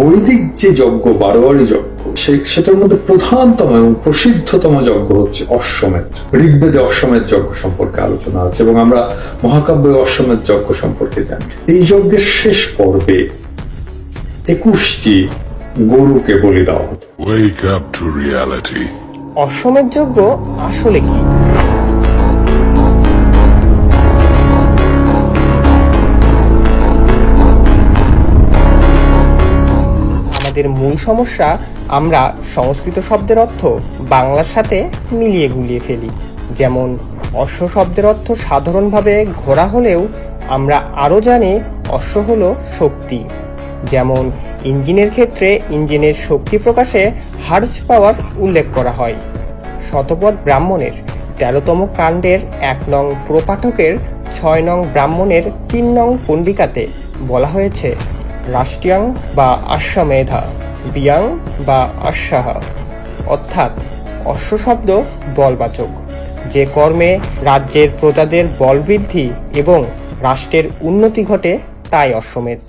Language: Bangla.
বৈদিক যে যজ্ঞ বারোয়ারি যজ্ঞ সে- সেটার মধ্যে প্রধানতম এবং প্রসিদ্ধতম যজ্ঞ হচ্ছে অশ্বমেধ ঋগ্বেদে অশ্বমেধ যজ্ঞ সম্পর্কে আলোচনা আছে এবং আমরা মহাকাব্যে অশ্বমেধ যজ্ঞ সম্পর্কে জানি। এই যজ্ঞের শেষ পর্বে একুশটি গরুকে বলি দেওয়া হতো। Wake up to reality. অশ্বমেধ যজ্ঞ আসলে কি? আমাদের মূল সমস্যা, আমরা সংস্কৃত শব্দের অর্থ বাংলার সাথে মিলিয়ে গুলিয়ে ফেলি। যেমন, অশ্ব শব্দের অর্থ সাধারণভাবে ঘোড়া হলেও আমরা আরও জানি অশ্ব হলো শক্তি। যেমন, ইঞ্জিনের ক্ষেত্রে ইঞ্জিনের শক্তি প্রকাশে হার্জ পাওয়ার উল্লেখ করা হয়। শতপথ ব্রাহ্মণের তেরোতম কাণ্ডের এক নং প্রপাঠকের ছয় নং ব্রাহ্মণের তিন নং পণ্ডিকাতে বলা হয়েছে রাষ্ট্রিয়াং বা আশ্বামেধা, বিয়াং বা আশ্বাহ, অর্থাৎ অশ্ব শব্দ বলবাচক, যে কর্মে রাজ্যের প্রজাদের বল বৃদ্ধি এবং রাষ্ট্রের উন্নতি ঘটে, তাই অশ্বমেধ।